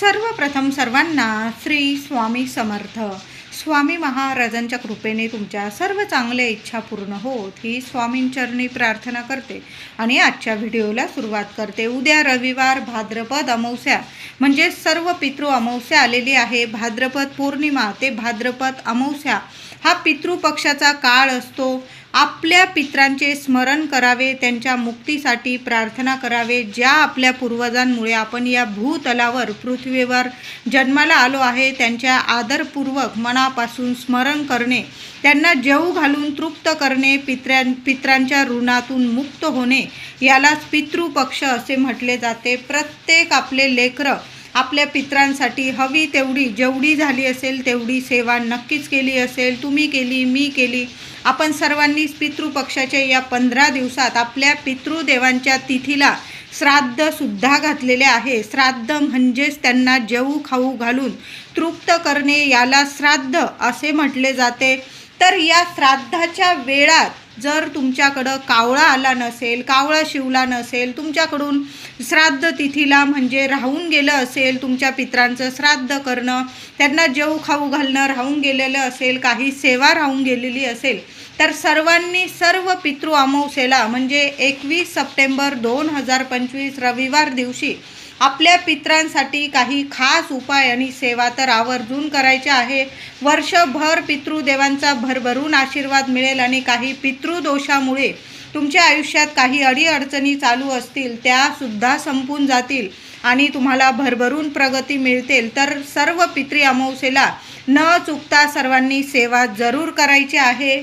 सर्वप्रथम सर्वांना श्री स्वामी समर्थ. स्वामी महाराजांच्या कृपेने तुमच्या सर्व चांगल्या इच्छा पूर्ण होत ही स्वामींचरणी प्रार्थना करते. आणि आजच्या व्हिडिओला सुरुवात करते. उद्या रविवार भाद्रपद अमावस्या. म्हणजे सर्व पितृ अमावस्या आलेली आहे. भाद्रपद पौर्णिमा ते भाद्रपद अमावस्या. हा पितृपक्षाचा काळ असतो. आपल्या पित्रांचे स्मरण करावे त्यांच्या मुक्तीसाठी प्रार्थना करावे ज्या आपल्या पूर्वजांमुळे आपण या भूतलावर पृथ्वीवर जन्माला आलो आहे त्यांच्या आदरपूर्वक मनापासून स्मरण करणे त्यांना जेऊ घालून तृप्त करणे पित्र्यां पित्रांच्या ऋणातून मुक्त होणे यालाच पितृपक्ष असे म्हटले जाते. प्रत्येक आपले लेकरं आपल्या पित्रांसाठी हवी तेवढी जेवढी झाली असेल तेवढी सेवा नक्कीच केली असेल तुम्ही केली मी केली. आपण सर्वांनीच पितृपक्षाच्या या पंधरा दिवसात आपल्या पितृदेवांच्या तिथीला श्राद्धसुद्धा घातलेले आहे. श्राद्ध म्हणजेच त्यांना जेऊ खाऊ घालून तृप्त करणे याला श्राद्ध असे म्हटले जाते. तर या श्राद्धाच्या वेळात जर तुमच्याकडं कावळा आला नसेल कावळा शिवला नसेल तुमच्याकडून श्राद्ध तिथीला म्हणजे राहून गेलं असेल तुमच्या पित्रांचं श्राद्ध करणं त्यांना जेऊ खाऊ घालणं राहून गेलेलं असेल काही सेवा राहून गेलेली असेल तर सर्वांनी सर्व पितृ अमावस्येला म्हणजे एकवीस सप्टेंबर दोन हजार पंचवीस रविवार दिवशी आपल्या पित्रांसाठी काही खास उपाय आणि सेवा तर आवर्जून करायच्या आहे. वर्षभर पितृदेवांचा भरभरून आशीर्वाद मिळेल आणि काही पितृदोषामुळे तुमच्या आयुष्यात काही अडीअडचणी चालू असतील त्यासुद्धा संपून जातील आणि तुम्हाला भरभरून प्रगती मिळतील. तर सर्व पितृ अमावस्येला न चुकता सर्वांनी सेवा जरूर करायची आहे.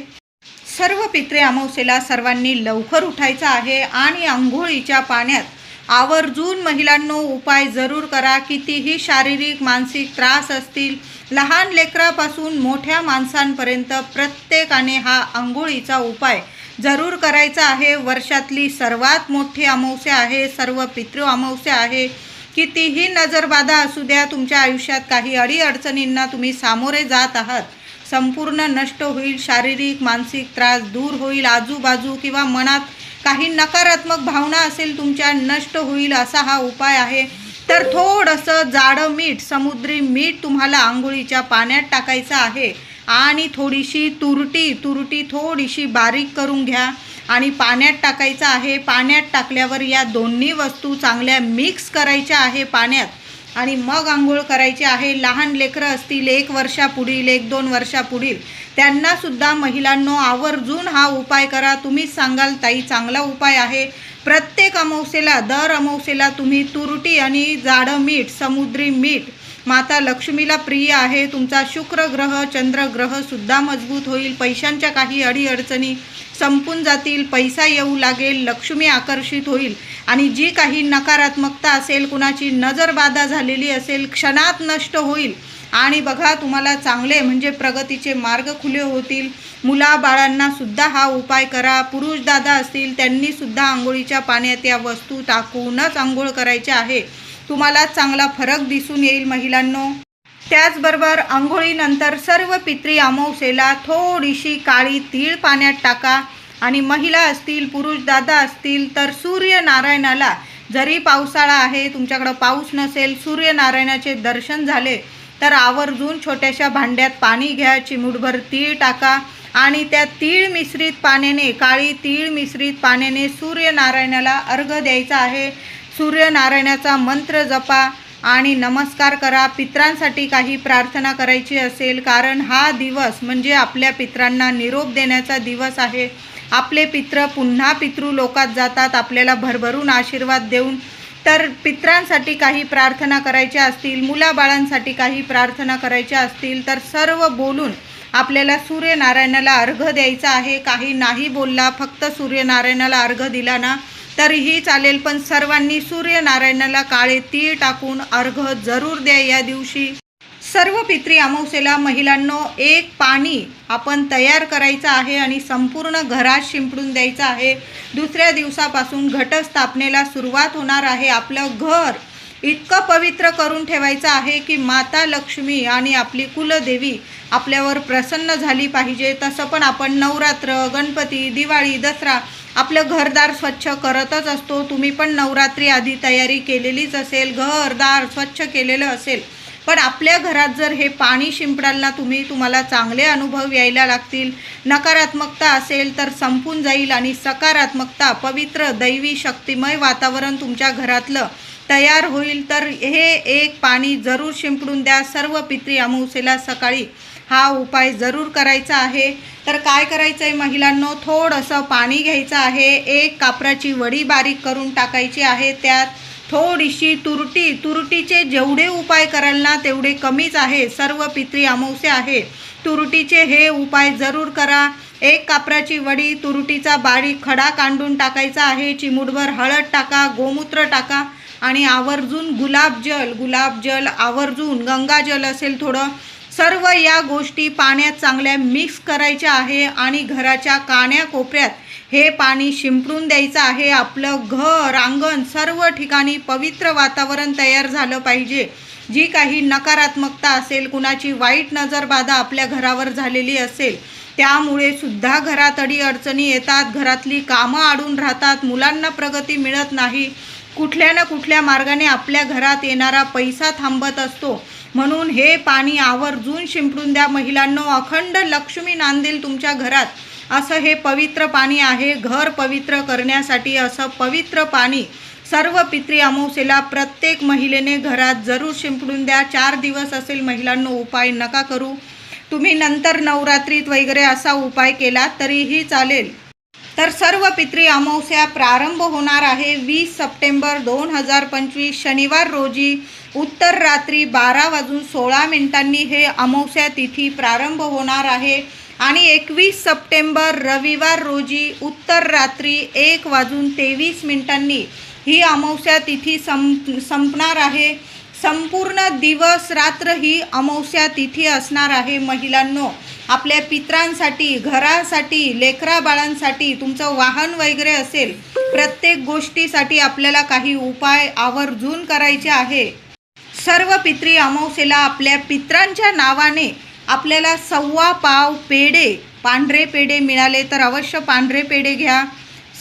सर्व पित्रे अमावस्येला सर्वांनी लवकर उठायचं आहे आणि आंघोळीच्या पाण्यात आवर्जून महिलांनो उपाय जरूर करा. कितीही शारीरिक मानसिक त्रास असतील लहान लेकरापासून मोठ्या माणसांपर्यंत प्रत्येकाने हा आंघोळीचा उपाय जरूर करायचा आहे. वर्षातली सर्वात मोठी अमावस्या आहे सर्व पितृ अमावस्या आहे. कितीही नजरबाधा असू द्या तुमच्या आयुष्यात काही अडीअडचणींना तुम्ही सामोरे जात आहात. संपूर्ण नष्ट होईल शारीरिक मानसिक त्रास दूर होईल. आजूबाजू किंवा मनात काही नकारात्मक भावना असेल तुमच्या नष्ट होईल असा हा उपाय आहे. तर थोडंसं जाडं मीठ समुद्री मीठ तुम्हाला आंघोळीच्या पाण्यात टाकायचं आहे. आणि थोडीशी तुरटी तुरटी थोडीशी बारीक करून घ्या. आणि पाण्यात टाकायचं आहे. पाण्यात टाकल्यावर या दोन्ही वस्तू चांगल्या मिक्स करायच्या आहे पाण्यात. आणि मग आंघोळ करायची आहे. लहान लेकरं असतील एक वर्षापुढील एक दोन वर्षापुढील त्यांनासुद्धा महिलांनो आवर्जून हा उपाय करा. तुम्हीच सांगाल ताई चांगला उपाय आहे. प्रत्येक अमावसेला दर अमावसेला तुम्ही तुरटी आणि जाडं मीठ समुद्री मीठ माता लक्ष्मीला प्रिय आहे तुमचा शुक्र ग्रह चंद्रग्रह सुद्धा मजबूत होईल. पैशांच्या काही अडीअडचणी संपून जातील. पैसा येऊ लागेल लक्ष्मी आकर्षित होईल. आणि जी काही नकारात्मकता असेल कुणाची नजरबाधा झालेली असेल क्षणात नष्ट होईल. आणि बघा तुम्हाला चांगले म्हणजे प्रगतीचे मार्ग खुले होतील. मुलाबाळांनासुद्धा सुद्धा हा उपाय करा. पुरुष दादा असतील त्यांनी सुद्धा आंघोळीच्या पाण्यात या वस्तू टाकूनच आंघोळ करायच्या आहे. तुम्हाला चांगला फरक दिसून येईल महिलांनो. त्याचबरोबर आंघोळीनंतर सर्व पित्री अमावस्येला थोडीशी काळी तीळ पाण्यात टाका. आणि महिला असतील पुरुष दादा असतील तर सूर्यनारायणाला जरी पावसाळा आहे तुमच्याकडं पाऊस नसेल सूर्यनारायणाचे दर्शन झाले तर आवर्जून छोट्याशा भांड्यात पाणी घ्या चिमुटभर तीळ टाका. आणि त्या तीळ मिश्रित पाण्याने काळी तीळ मिश्रित पाण्याने सूर्यनारायणाला अर्घ द्यायचा आहे. सूर्यनारायणाचा मंत्र जपा आणि नमस्कार करा. पित्रांसाठी काही प्रार्थना करायची असेल कारण हा दिवस म्हणजे आपल्या पित्रांना निरोप देण्याचा दिवस आहे. आपले पित्र पुन्हा पितृ लोकात जातात आपल्याला भरभरून आशीर्वाद देऊन. तर पित्रांसाठी काही प्रार्थना करायच्या असतील मुलाबाळांसाठी काही प्रार्थना करायच्या असतील तर सर्व बोलून आपल्याला सूर्यनारायणाला अर्घ द्यायचा आहे. काही नाही बोलला फक्त सूर्यनारायणाला अर्घ दिला ना. तरीही चालेल पण सर्वांनी सूर्यनारायणाला काळे तीळ टाकून अर्घ जरूर द्या या दिवशी. सर्व पित्री अमावस्येला महिलांनो एक पाणी आपण तयार करायचं आहे आणि संपूर्ण घरात शिंपडून द्यायचं आहे. दुसऱ्या दिवसापासून घटस्थापनेला सुरुवात होणार आहे. आपलं घर इतकं पवित्र करून ठेवायचं आहे की माता लक्ष्मी आणि आपली कुलदेवी आपल्यावर प्रसन्न झाली पाहिजे. तसं पण आपण नवरात्र गणपती दिवाळी दसरा आपलं घरदार स्वच्छ करतच असतो. तुम्ही पण नवरात्री आधी तयारी केलेलीच असेल घरदार स्वच्छ केलेलं असेल. पण आपल्या घरात जर हे पाणी शिंपडाल ना तुम्ही तुम्हाला चांगले अनुभव यायला लागतील. नकारात्मकता असेल तर संपून जाईल आणि सकारात्मकता पवित्र दैवी शक्तिमय वातावरण तुमच्या घरातलं तयार होईल. तर हे एक पाणी जरूर शिंपडून द्या. सर्व पित्री अमावस्येला सकाळी हा उपाय जरूर करायचा आहे. तर काय करायचं आहे महिलांनो? थोडंसं पाणी घ्यायचं आहे. एक कापराची वडी बारीक करून टाकायची आहे. त्यात थोडीशी तुरटी तुरटीचे जेवढे उपाय कराल ना तेवढे कमीच आहे. सर्व पित्री अमावसे आहे. तुरटीचे हे उपाय जरूर करा. एक कापराची वडी तुरटीचा बारीक खडा कांडून टाकायचा आहे. चिमूटभर हळद टाका गोमूत्र टाका आणि आवर्जून गुलाबजल गुलाबजल आवर्जून गंगाजल असेल थोडं सर्व या गोष्टी पाण्यात चांगल्या मिक्स करायच्या आहे आणि घराच्या कान्याकोपऱ्यात हे पाणी शिंपडून द्यायचं आहे. आपलं घर अंगण सर्व ठिकाणी पवित्र वातावरण तयार झालं पाहिजे. जी काही नकारात्मकता असेल कुणाची वाईट नजरबाधा आपल्या घरावर झालेली असेल त्यामुळे सुद्धा घरात अडी अडचणी येतात. घरातली कामं अडून राहतात. मुलांना प्रगती मिळत नाही. कुठल्या ना कुठल्या मार्गाने आपल्या घरात येणारा पैसा थांबत असतो. म्हणून हे पाणी आवर्जून शिंपडून द्या महिलांनो. अखंड लक्ष्मी नांदेल तुमच्या घरात. असं हे पवित्र पाणी आहे. घर पवित्र करण्यासाठी असं पवित्र पाणी सर्व पित्री अमावसेला प्रत्येक महिलेने घरात जरूर शिंपडून द्या. चार दिवस असेल महिलांनो उपाय नका करू. तुम्ही नंतर नवरात्रीत वगैरे असा उपाय केला तरीही चालेल. तर सर्व पित्री अमावस्या प्रारंभ होणार आहे वीस सप्टेंबर दोन हजार पंचवीस शनिवार रोजी. उत्तर रात्री बारा वाजून सोळा मिनिटांनी हे अमावस्या तिथी प्रारंभ होणार आहे. आणि एकवीस सप्टेंबर रविवार रोजी उत्तर रात्री एक वाजून तेवीस मिनिटांनी ही अमावस्या तिथी संप संपणार आहे. संपूर्ण दिवस रात्र ही अमावस्या तिथी असणार आहे. महिलांनो आपल्या पित्रांसाठी घरासाठी लेकरा बाळांसाठी तुमचं वाहन वगैरे असेल प्रत्येक गोष्टीसाठी आपल्याला काही उपाय आवर्जून करायचे आहे. सर्व पित्री अमावस्येला आपल्या पित्रांच्या नावाने आपल्याला सव्वा पाव पेढे पांढरे पेढे मिळाले तर अवश्य पांढरे पेढे घ्या.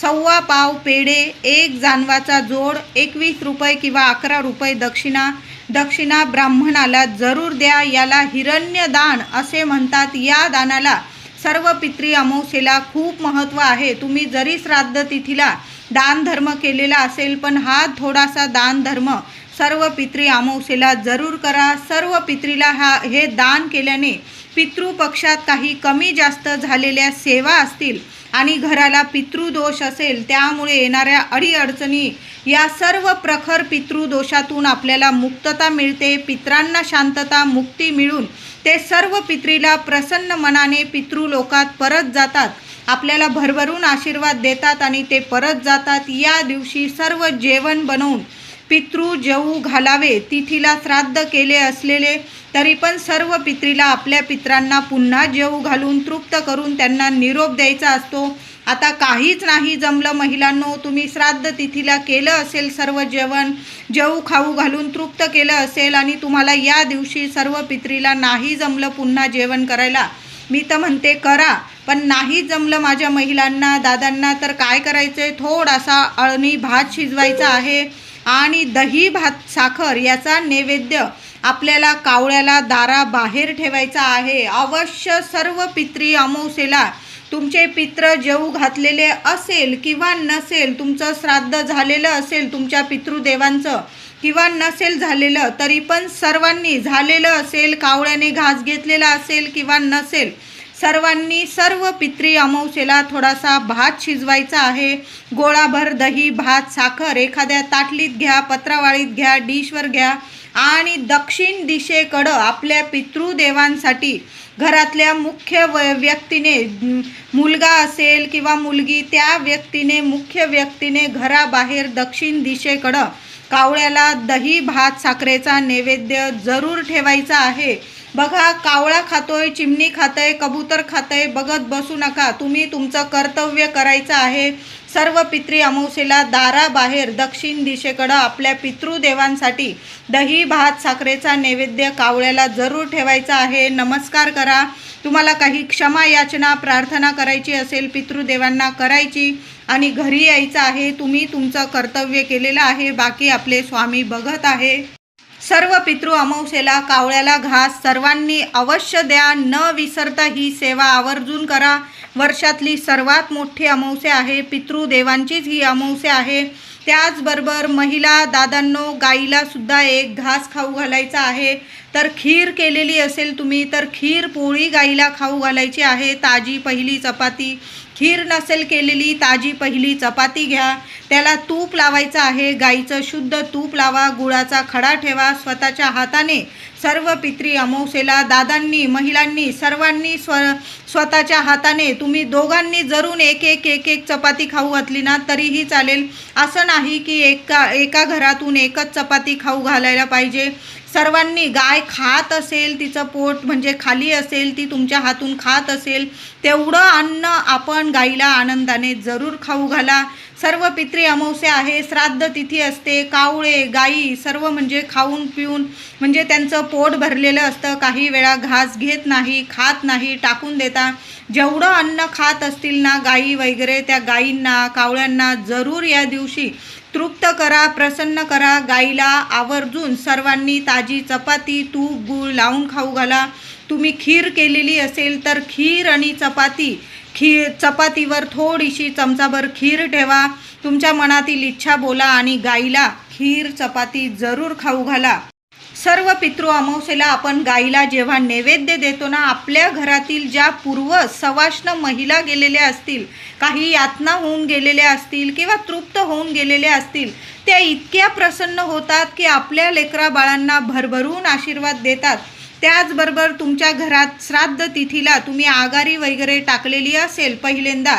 सव्वा पाव पेढे एक जानवाचा जोड एकवीस रुपये किंवा अकरा रुपये दक्षिणा दक्षिणा ब्राह्मणाला जरूर द्या याला हिरण्य दान असे म्हणतात. या दानाला सर्व पित्री अमावस्येला खूप महत्त्व आहे. तुम्ही जरी श्राद्ध तिथीला दानधर्म केलेला असेल पण हा थोडासा दानधर्म सर्व पित्री अमावस्येला जरूर करा. सर्व पित्रीला हा हे दान केल्याने पितृपक्षात काही कमी जास्त झालेल्या सेवा असतील आणि घराला पितृदोष असेल त्यामुळे येणाऱ्या अडीअडचणी या सर्व प्रखर पितृदोषातून आपल्याला मुक्तता मिळते. पित्रांना शांतता मुक्ती मिळून ते सर्व पित्रीला प्रसन्न मनाने पितृलोकात परत जातात. आपल्याला भरभरून आशीर्वाद देतात आणि ते परत जातात. या दिवशी सर्व जेवण बनवून पितृ जऊ घालावे तिथीला श्राद्ध केले असलेले तरी पण सर्व पित्रीला आपल्या पित्रांना पुन्हा जेऊ घालून तृप्त करून त्यांना निरोप द्यायचा असतो. आता काहीच नाही जमलं महिलांनो तुम्ही श्राद्ध तिथीला केलं असेल सर्व जेवण जेऊ खाऊ घालून तृप्त केलं असेल आणि तुम्हाला या दिवशी सर्व पित्रीला नाही जमलं पुन्हा जेवण करायला. मी तर म्हणते करा पण नाही जमलं माझ्या महिलांना दादांना तर काय करायचं आहे थोडासा अळणी भात शिजवायचा आहे. आणि दही भात साखर याचा नैवेद्य आपल्याला कावळ्याला दारा बाहेर ठेवायचा आहे. अवश्य सर्व पित्री अमावसेला तुमचे पित्र जेऊ घातलेले असेल किंवा नसेल तुमचं श्राद्ध झालेलं असेल तुमच्या पितृदेवांचं किंवा नसेल झालेलं तरी पण सर्वांनी झालेलं असेल कावळ्याने घास घेतलेला असेल किंवा नसेल सर्वांनी सर्व पित्री अमावशेला थोडासा भात शिजवायचा आहे. गोळाभर दही भात साखर एखाद्या ताटलीत घ्या पत्रावाळीत घ्या डिशवर घ्या आणि दक्षिण दिशेकडं आपल्या पितृदेवांसाठी घरातल्या मुख्य व व्यक्तीने मुलगा असेल किंवा मुलगी त्या व्यक्तीने मुख्य व्यक्तीने घराबाहेर दक्षिण दिशेकडं कावळ्याला दही भात साखरेचा नैवेद्य जरूर ठेवायचा आहे. बघा कावळा खातोय चिमणी खातंय कबूतर खातंय बघत बसू नका. तुम्ही तुमचं कर्तव्य करायचं आहे. सर्व पित्री अमावसेला दाराबाहेर दक्षिण दिशेकडं आपल्या पितृदेवांसाठी दही भात साखरेचा नैवेद्य कावळ्याला जरूर ठेवायचा आहे. नमस्कार करा. तुम्हाला काही क्षमा याचना प्रार्थना करायची असेल पितृदेवांना करायची आणि घरी यायचं आहे तुम्ही तुमचं कर्तव्य केलेलं आहे. बाकी आपले स्वामी बघत आहे. सर्व पितृ अमावस्येला कावळ्याला घास सर्वांनी अवश्य द्या. न विसरता ही सेवा आवर्जून करा. वर्षातली सर्वात मोठी अमावस्या आहे. पितृदेवांचीच ही अमावस्या आहे. त्याचबरोबर महिला दादांनो गाईला सुद्धा एक घास खाऊ घालायचा आहे. तर खीर केलेली असेल तुम्ही तर खीर पोळी गाईला खाऊ घालायची आहे ताजी पहिली चपाती. खीर नसेल केलेली ताजी पहिली चपाती घ्या. त्याला तूप लावायचं आहे गाईचं शुद्ध तूप लावा गुळाचा खडा ठेवा स्वतःच्या हाताने. सर्व पित्री अमावस्येला दादांनी महिलांनी सर्वांनी स्व स्वतःच्या हाताने तुम्ही दोघांनी जरून एक एक एक एक चपाती खाऊ घातली ना तरीही चालेल. असं नाही की एका एका घरातून एकच चपाती खाऊ घालायला पाहिजे. सर्वांनी गाय खात असेल तिचं पोट म्हणजे खाली असेल ती तुमच्या हातून खात असेल तेवढं अन्न आपण गाईला आनंदाने जरूर खाऊ घाला. सर्व पित्री अमावस्या आहे श्राद्ध तिथी असते कावळे गाई सर्व म्हणजे खाऊन पिऊन म्हणजे त्यांचं पोट भरलेलं असतं. काही वेळा घास घेत नाही खात नाही टाकून देता. जेवढं अन्न खात असतील ना गाई वगैरे त्या गाईंना कावळ्यांना जरूर या दिवशी तृप्त करा प्रसन्न करा गाईला आवर्जून सर्वांनी ताजी चपाती तूप गूळ लावून खाऊ घाला. तुम्ही खीर केलेली असेल तर खीर आणि चपाती. खीर चपातीवर थोडीशी चमचाभर खीर ठेवा. तुमच्या मनातील इच्छा बोला आणि गाईला खीर चपाती जरूर खाऊ घाला. सर्व पितृ अमावस्येला आपण गाईला जेव्हा नैवेद्य देतो ना आपल्या घरातील ज्या पूर्व सवाष्ण महिला गेलेल्या असतील काही यातना होऊन गेलेल्या असतील किंवा तृप्त होऊन गेलेल्या असतील त्या इतक्या प्रसन्न होतात की आपल्या लेकरा बाळांना भरभरून आशीर्वाद देतात. त्याचबरोबर तुमच्या घरात श्राद्ध तिथीला तुम्ही आगारी वगैरे टाकलेली असेल पहिल्यांदा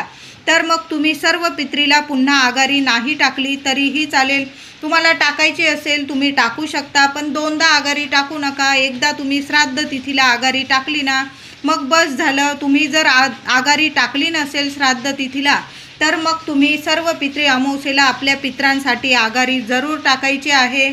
तर मग तुम्ही सर्व पित्रीला पुन्हा आघारी नाही टाकली तरीही चालेल. तुम्हाला टाकायची असेल तुम्ही टाकू शकता पण दोनदा आघारी टाकू नका. एकदा तुम्ही श्राद्ध तिथीला आघारी टाकली ना मग बस झालं. तुम्ही जर आ आघारी टाकली नसेल श्राद्ध तिथीला तर मग तुम्ही सर्व पित्री अमावसेला आपल्या पित्रांसाठी आघारी जरूर टाकायची आहे.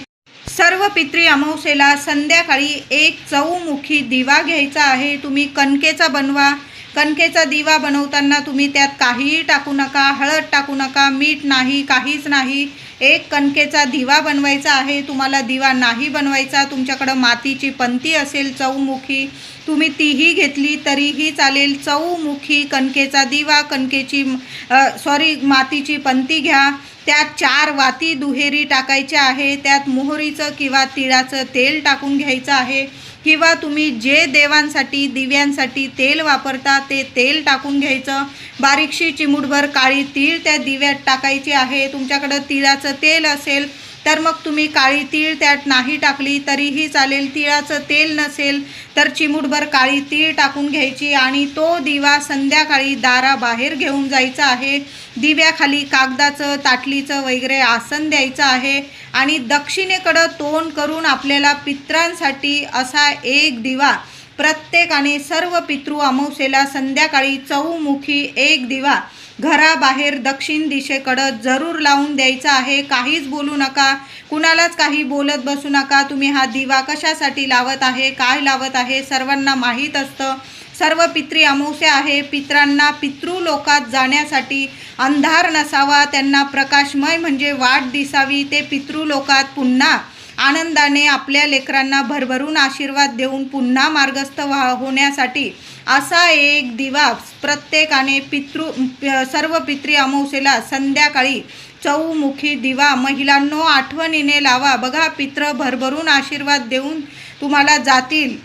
सर्व पित्री अमावसेला संध्याकाळी एक चौमुखी दिवा घ्यायचा आहे. तुम्ही कणकेचा बनवा. कणकेचा दिवा बनवताना तुम्ही त्यात काहीही टाकू नका हळद टाकू नका मीठ नाही काहीच नाही. एक कणकेचा दिवा बनवायचा आहे तुम्हाला दिवा नाही बनवायचा तुमच्याकडं मातीची पंती असेल चौमुखी तुम्ही तीही घेतली तरीही चालेल. चौमुखी कणकेचा दिवा कणकेची सॉरी मातीची पंती घ्या. त्यात चार वाती दुहेरी टाकायच्या आहे त्यात मोहरीचं किंवा तिळाचं तेल टाकून घ्यायचं आहे. किंवा तुम्ही जे देवांसाठी दिव्यांसाठी तेल वापरता ते तेल टाकून घ्यायचं. बारीकशी चिमूटभर काळी तीळ त्या दिव्यात टाकायची आहे. तुमच्याकडं तिळाचं तेल असेल तर मग तुम्ही काळी तीळ त्यात नाही टाकली तरीही चालेल. तिळाचं तेल नसेल तर चिमूटभर काळी तीळ टाकून घ्यायची आणि तो दिवा संध्याकाळी दाराबाहेर घेऊन जायचा आहे. दिव्याखाली कागदाचं ताटलीचं वगैरे आसन द्यायचं आहे आणि दक्षिणेकडं तोंड करून आपल्याला पित्रांसाठी असा एक दिवा प्रत्येकाने सर्व पितृ अमावस्येला संध्याकाळी चौमुखी एक दिवा घराबाहेर दक्षिण दिशेकडं जरूर लावून द्यायचा आहे. काहीच बोलू नका. कुणालाच काही बोलत बसू नका. तुम्ही हा दिवा कशासाठी लावत आहे? काय लावत आहे? सर्वांना माहीत असतं. सर्व पित्री अमावस्या आहे. पित्रांना पितृलोकात जाण्यासाठी अंधार नसावा. त्यांना प्रकाशमय म्हणजे वाट दिसावी. ते पितृलोकात पुन्हा आनंदाने आपल्या लेकरांना भरभरून आशीर्वाद देऊन पुन्हा मार्गस्थ व्हा होण्यासाठी असा एक दिवा प्रत्येकाने पितृ सर्व पितृ अमावस्येला संध्याकाळी चौमुखी दिवा महिलांनो आठवणीने लावा. बघा पित्र भरभरून आशीर्वाद देऊन तुम्हाला जातील.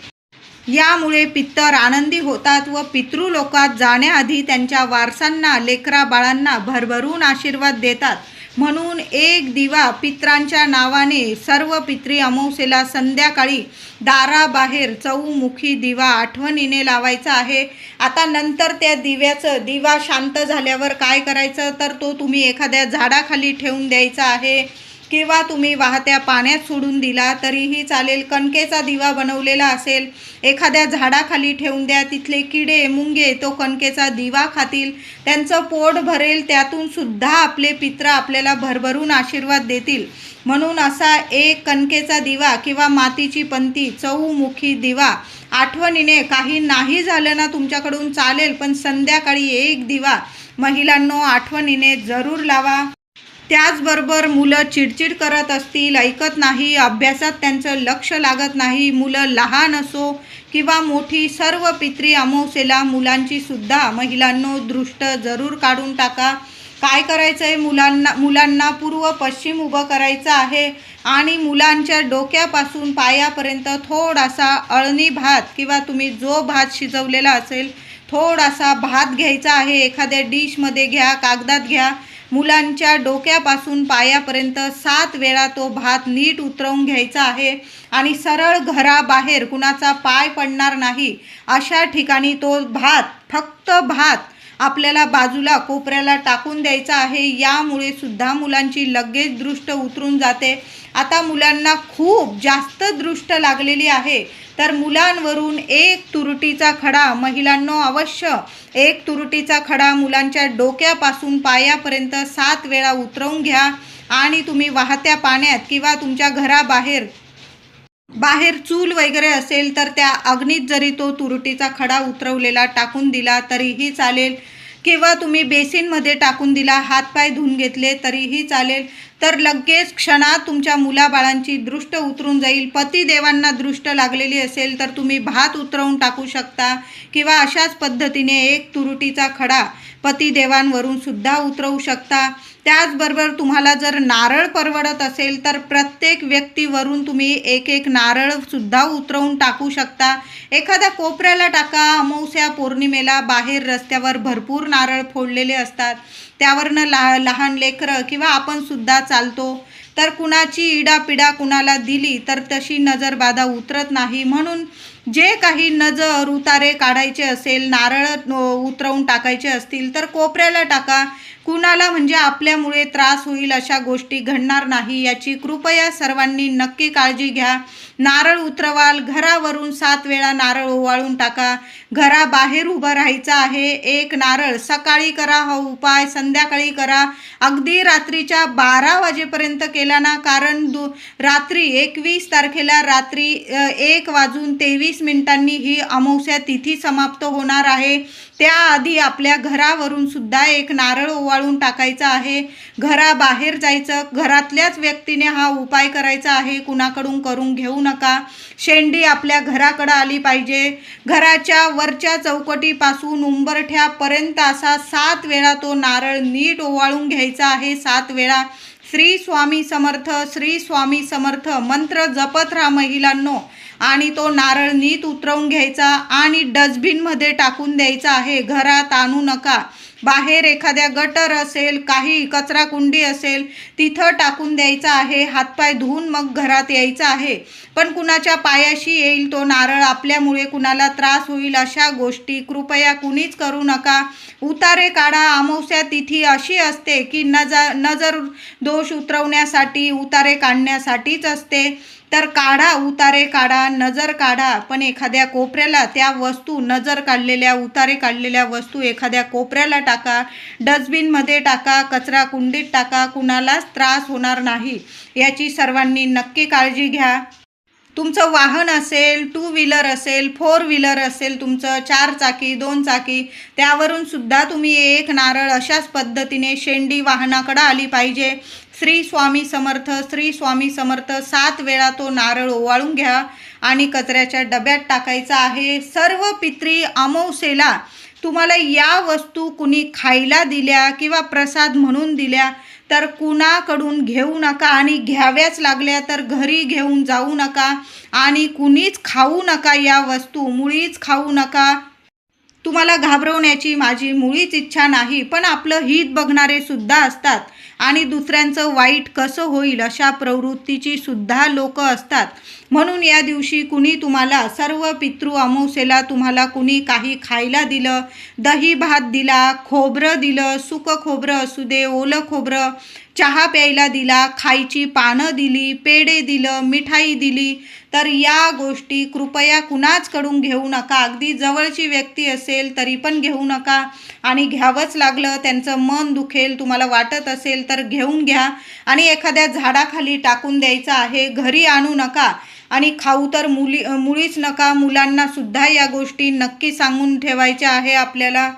यामुळे पित्तर आनंदी होतात व पितृलोकात जाण्याआधी त्यांच्या वारसांना लेकरा बाळांना भरभरून आशीर्वाद देतात. म्हणून एक दिवा पित्रांच्या नावाने सर्व पित्री अमावस्येला संध्याकाळी दाराबाहेर चौमुखी दिवा आठवणीने लावायचा आहे. आता नंतर त्या दिव्याचं दिवा शांत झाल्यावर काय करायचं? तर तो तुम्ही एखाद्या झाडाखाली ठेवून द्यायचा आहे. किंवा तुम्ही वाहत्या पाण्यात सोडून दिला तरीही चालेल. कणकेचा दिवा बनवलेला असेल एखाद्या झाडाखाली ठेवून द्या. तिथले किडे मुंगे तो कणकेचा दिवा खातील. त्यांचं पोट भरेल त्यातून सुद्धा आपले पित्र आपल्याला भरभरून आशीर्वाद देतील. म्हणून असा एक कणकेचा दिवा किंवा मातीची पंती चौमुखी दिवा आठवणीने काही नाही झालं ना तुमच्याकडून चालेल पण संध्याकाळी एक दिवा महिलांनो आठवणीने जरूर लावा. त्याचबरोबर मुलं चिडचिड करत असतील ऐकत नाही अभ्यासात त्यांचं लक्ष लागत नाही मुलं लहान असो किंवा मोठी सर्व पित्री अमावस्येला मुलांची सुद्धा महिलांनो दृष्ट जरूर काढून टाका. काय करायचं आहे मुलांना मुलांना पूर्व पश्चिम उभं करायचं आहे आणि मुलांच्या डोक्यापासून पायापर्यंत थोडासा अळणी भात किंवा तुम्ही जो भात शिजवलेला असेल थोडासा भात घ्यायचा आहे. एखाद्या डिशमध्ये घ्या कागदात घ्या. मुलांच्या डोक्यापासून पायापर्यंत सात वेळा तो भात नीट उतरवून घ्यायचा आहे आणि सरळ घराबाहेर कुणाचा पाय पडणार नाही अशा ठिकाणी तो भात फक्त भात आपल्याला बाजूला कोपऱ्याला टाकून द्यायचा आहे. यामुळे सुद्धा मुलांची लगेच दृष्ट उतरून जाते. आता मुलांना खूप जास्त दृष्ट लागलेली आहे. तर मुलांवरून एक तुरटीचा खडा महिलांनो अवश्य एक तुरटीचा खडा मुलांच्या डोक्यापासून पायापर्यंत सात वेळा उतरवून घ्या. आणि तुम्ही वाहत्या पाण्यात किंवा तुमच्या घराबाहेर बाहेर चूल वगैरे असेल तर त्या अग्नीत जरी तो तुरटीचा खडा उतरवलेला टाकून दिला तरीही चालेल. किंवा तुम्ही बेसिनमध्ये टाकून दिला हातपाय धुवून घेतले तरीही चालेल. तर लगेच क्षणात तुमच्या मुलाबाळांची दृष्ट उतरून जाईल. पतिदेवांना दृष्ट लागलेली असेल तर तुम्ही भात उतरवून टाकू शकता. किंवा अशाच पद्धतीने एक तुरुटीचा खडा पतिदेवांवरून सुद्धा उतरवू शकता. त्याचबरोबर तुम्हाला जर नारळ परवडत असेल तर प्रत्येक व्यक्तीवरून तुम्ही एक एक नारळसुद्धा उतरवून टाकू शकता. एखाद्या कोपऱ्याला टाका अमावस्या पौर्णिमेला बाहेर रस्त्यावर भरपूर नारळ फोडलेले असतात. त्यावरनं ला लहान लेकरं किंवा आपणसुद्धा चालतो. तर कुणाची इडापिडा कुणाला दिली तर तशी नजरबाधा उतरत नाही. म्हणून जे काही नजर उतारे काढायचे असेल नारळ उतरवून टाकायचे असतील तर कोपऱ्याला टाका. कुणाला म्हणजे आपल्यामुळे त्रास होईल अशा गोष्टी घडणार नाही याची कृपया सर्वांनी नक्की काळजी घ्या. नारळ उतरवाल घरावरून सात वेळा नारळ ओवाळून टाका. घराबाहेर उभं राहायचं आहे. एक नारळ सकाळी करा हा उपाय संध्याकाळी करा. अगदी रात्रीच्या बारा वाजेपर्यंत केला ना कारण दु रात्री एकवीस तारखेला रात्री एक वाजून तेवीस मिनिटांनी ही अमावस्या तिथी समाप्त होणार आहे. त्याआधी आपल्या घरावरून सुद्धा एक नारळ ओवाळून टाकायचा आहे. घराबाहेर जायचं घरातल्याच व्यक्तीने हा उपाय करायचा आहे कुणाकडून करून घेऊ नका. शेंडी आपल्या घराकडं आली पाहिजे. घराच्या वरच्या चौकटीपासून उंबरठ्यापर्यंत असा सात वेळा तो नारळ नीट ओवाळून घ्यायचा आहे. सात वेळा. श्री स्वामी समर्थ श्री स्वामी समर्थ मंत्र जपत राहा महिलांनो. आणि तो नारळ नीट उतरवून घ्यायचा आणि डस्टबिनमध्ये टाकून द्यायचा आहे. घरात आणू नका. बाहेर एखाद्या गटर असेल काही कचरा कुंडी असेल तिथं टाकून द्यायचा आहे. हातपाय धुवून मग घरात यायचं आहे. पण कुणाच्या पायाशी येईल तो नारळ आपल्यामुळे कुणाला त्रास होईल अशा गोष्टी कृपया कुणीच करू नका. उतारे काढा. अमावस्या तिथी अशी असते की नजर नजर दोष उतरवण्यासाठी उतारे काढण्यासाठीच असते. तर काढा उतारे काढा नजर काढा. पण एखाद्या कोपऱ्याला त्या वस्तू नजर काढलेल्या उतारे काढलेल्या वस्तू एखाद्या कोपऱ्याला टाका. डस्टबिनमध्ये टाका कचरा कुंडीत टाका. कुणालाच त्रास होणार नाही. याची सर्वांनी नक्की काळजी घ्या. तुमचं वाहन असेल टू व्हीलर असेल फोर व्हीलर असेल तुमचं चार चाकी दोन चाकी त्यावरून सुद्धा तुम्ही एक नारळ अशाच पद्धतीने शेंडी वाहनाकडं आली पाहिजे. श्री स्वामी समर्थ श्री स्वामी समर्थ सात वेळा तो नारळ ओवाळून घ्या आणि कचऱ्याच्या डब्यात टाकायचा आहे. सर्व पित्री अमावसेला तुम्हाला या वस्तू कुणी खायला दिल्या किंवा प्रसाद म्हणून दिल्या तर कुणाकडून घेऊ नका आणि घ्याव्याच लागल्या तर घरी घेऊन जाऊ नका आणि कुणीच खाऊ नका या वस्तू मुळीच खाऊ नका. तुम्हाला घाबरवण्याची माझी मुळीच इच्छा नाही पण आपलं हित बघणारे सुद्धा असतात. आणि दुसऱ्यांचं वाईट कसं होईल अशा प्रवृत्तीची सुद्धा लोक असतात. म्हणून या दिवशी कुणी तुम्हाला सर्व पितृ अमावस्येला तुम्हाला कुणी काही खायला दिलं दही भात दिला खोबरं दिलं सुक खोबरं असू दे ओलं खोबरं चहा प्यायला दिला खायची पानं दिली पेढे दिलं मिठाई दिली तर या गोष्टी कृपया कुणाचकडून घेऊ नका. अगदी जवळची व्यक्ती असेल तरी पण घेऊ नका. आणि घ्यावंच लागलं त्यांचं मन दुखेल तुम्हाला वाटत असेल तर घेऊन घ्या. आणि एखाद्या झाडाखाली टाकून द्यायचं आहे घरी आणू नका. आणि खाऊ तर मुली मुळीच नका. मुलांनासुद्धा या गोष्टी नक्की सांगून ठेवायच्या आहे आपल्याला.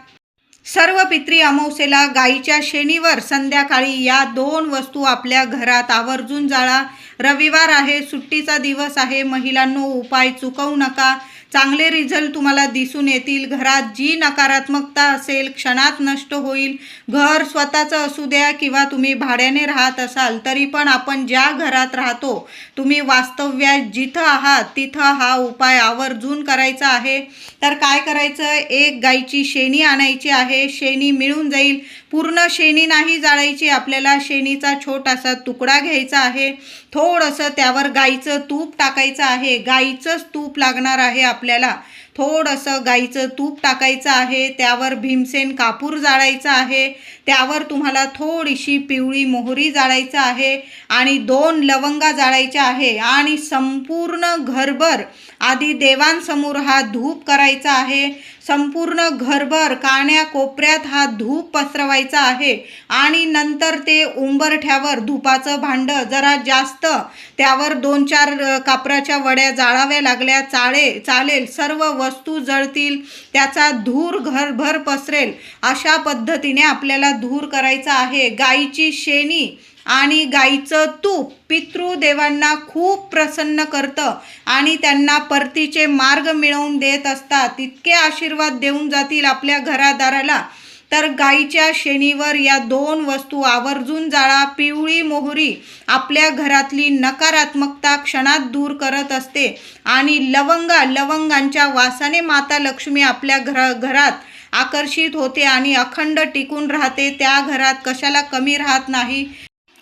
सर्व पित्री अमावस्येला गाईच्या शेणीवर संध्याकाळी या दोन वस्तू आपल्या घरात आवर्जून जाळा. रविवार आहे सुट्टीचा दिवस आहे महिलांनो उपाय चुकवू नका. चांगले रिझल्ट तुम्हाला दिसून येतील. घरात जी नकारात्मकता असेल क्षणात नष्ट होईल. घर स्वतःचं असू द्या किंवा तुम्ही भाड्याने राहत असाल तरी पण आपण ज्या घरात राहतो तुम्ही वास्तव्यात जिथं आहात तिथं हा उपाय आवर्जून करायचा आहे. तर काय करायचं? एक गाईची शेणी आणायची आहे. शेणी मिळून जाईल. पूर्ण शेणी नाही जाळायची. आपल्याला शेणीचा छोटासा तुकडा घ्यायचा आहे. थोडंसं त्यावर गाईचं तूप टाकायचं आहे. गाईचंच तूप लागणार आहे आपल्याला. थोडंसं गाईचं तूप टाकायचं आहे त्यावर भीमसेन कापूर जाळायचा आहे त्यावर तुम्हाला थोडीशी पिवळी मोहरी जाळायचं आहे आणि दोन लवंगा जाळायच्या आहे आणि संपूर्ण घरभर आधी देवांसमोर हा धूप करायचा आहे. संपूर्ण घरभर काण्या कोपऱ्यात हा धूप पसरवायचा आहे आणि नंतर ते उंबरठ्यावर धुपाचं भांडं जरा जास्त त्यावर दोन चार कापराच्या वड्या जाळाव्या लागल्या चाळे चालेल सर्व वस्तू जळतील त्याचा धूर घरभर पसरेल अशा पद्धतीने आपल्याला धूर करायचा आहे. गाईची शेणी आणि गाईचं तूप पितृदेवांना खूप प्रसन्न करतं आणि त्यांना परतीचे मार्ग मिळवून देत असतात. इतके आशीर्वाद देऊन जातील आपल्या घरादाराला. तर गाईच्या शेणीवर या दोन वस्तू आवर्जून जाळा पिवळी मोहरी आपल्या घरातली नकारात्मकता क्षणात दूर करत असते. आणि लवंगा लवंगांच्या वासाने माता लक्ष्मी आपल्या घरा घरात आकर्षित होते आणि अखंड टिकून राहते. त्या घरात कशाला कमी राहत नाही?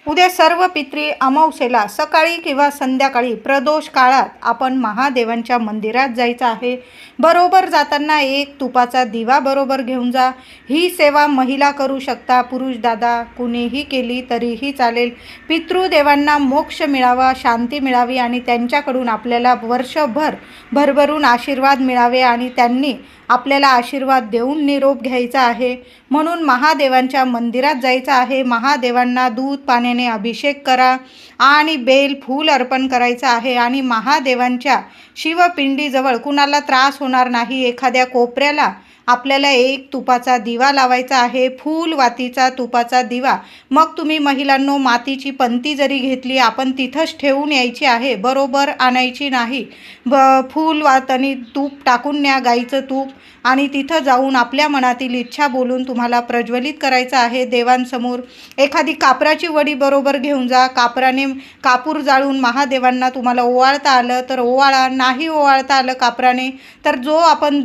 उद्या सर्व पित्री अमावस्येला सकाळी किंवा संध्याकाळी प्रदोष काळात आपण महादेवांच्या मंदिरात जायचं आहे. बरोबर जाताना एक तुपाचा दिवा बरोबर घेऊन जा. ही सेवा महिला करू शकता पुरुष दादा कुणीही केली तरीही चालेल. पितृदेवांना मोक्ष मिळावा शांती मिळावी आणि त्यांच्याकडून आपल्याला वर्षभर भरभरून आशीर्वाद मिळावे आणि त्यांनी आपल्याला आशीर्वाद देऊन निरोप घ्यायचा आहे. म्हणून महादेवांच्या मंदिरात जायचं आहे. महादेवांना दूध पाण्याने अभिषेक करा आणि बेल फूल अर्पण करायचं आहे आणि महादेवांच्या शिवपिंडीजवळ कुणाला त्रास होणार नाही एखाद्या कोपऱ्याला आपल्याला एक तुपाचा दिवा लावायचा आहे फूल वातीचा तुपाचा दिवा. मग तुम्ही महिलांनो मातीची पंती जरी घेतली आपण तिथंच ठेवून यायची आहे बरोबर आणायची नाही. ब फूल वात आणि तूप टाकून न्या गाईचं तूप आणि तिथं जाऊन आपल्या मनातील इच्छा बोलून तुम्हाला प्रज्वलित करायचं आहे देवांसमोर. एखादी कापराची वडी बरोबर घेऊन जा कापराने कापूर जाळून महादेवांना तुम्हाला ओवाळता आलं तर ओवाळा नाही ओवाळता आलं कापराने तर जो आपण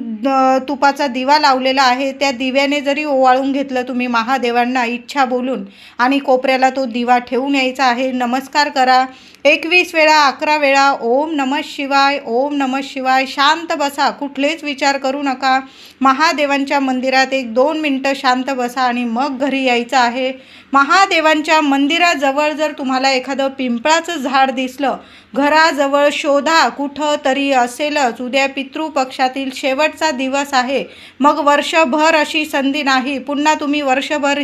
तुपाचा दिवा दिवा लावलेला आहे त्या दिव्याने जरी ओवाळून घेतलं तुम्ही महादेवांना इच्छा बोलून आणि कोपऱ्याला तो दिवा ठेवून यायचा आहे नमस्कार करा. एकवीस वेळा अकरा वेळा ओम नमः शिवाय ओम नमः शिवाय शांत बसा कुठलेच विचार करू नका. महादेवांच्या मंदिरात एक दोन मिनटं शांत बसा आणि मग घरी यायचं आहे. महादेवांच्या मंदिराजवळ जर तुम्हाला एखादं पिंपळाचं झाड दिसलं घराजवळ शोधा कुठं तरी असेलच. उद्या पितृपक्षातील शेवटचा दिवस आहे. मग वर्षभर अशी संधी नाही. पुन्हा तुम्ही वर्षभर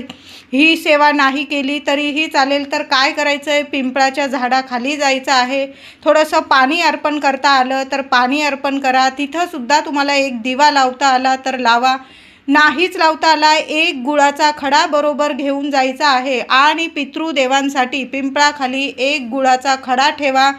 ही सेवा नाही केली तरीही चालेल. तर काय करायचं आहे पिंपळाच्या झाडाखाली जायचं आहे. थोडंसं पाणी अर्पण करता आलं तर पाणी अर्पण करा. तिथंसुद्धा तुम्हाला एक दिवा लावता आला तर लावा. नाहीच लावता आला एक गुळाचा खडा बरोबर घेऊन जायचा आहे. आणि पितृदेवांसाठी पिंपळाखाली एक गुळाचा खडा ठेवा.